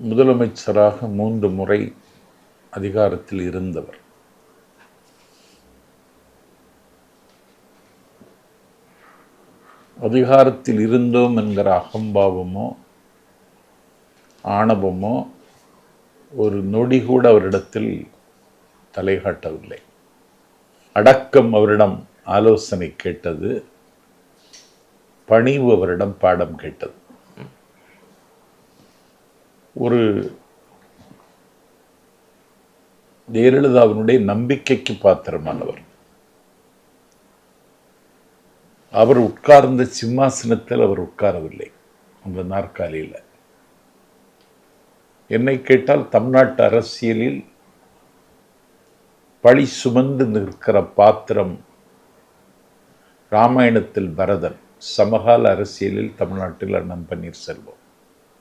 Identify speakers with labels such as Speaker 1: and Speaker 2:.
Speaker 1: முதலமைச்சராக மூன்று முறை அதிகாரத்தில் இருந்தவர். அதிகாரத்தில் இருந்தோம் என்கிற அகம்பாவமோ ஆணவமோ ஒரு நொடி கூட அவரிடத்தில் தலைகாட்டவில்லை அடக்கம் அவரிடம் ஆலோசனை கேட்டது பணிவு அவரிடம் பாடம் கேட்டது. ஒரு ஜெயலலிதாவினுடைய நம்பிக்கைக்கு பாத்திரமானவர். அவர் உட்கார்ந்த சிம்மாசனத்தில் அவர் உட்காரவில்லை. அந்த நாற்காலியில். என்னை கேட்டால் தமிழ்நாட்டு அரசியலில் பழி சுமந்து நிற்கிற பாத்திரம் ராமாயணத்தில் பரதன். சமகால அரசியலில் தமிழ்நாட்டில் அண்ணன் பன்னீர்செல்வம்.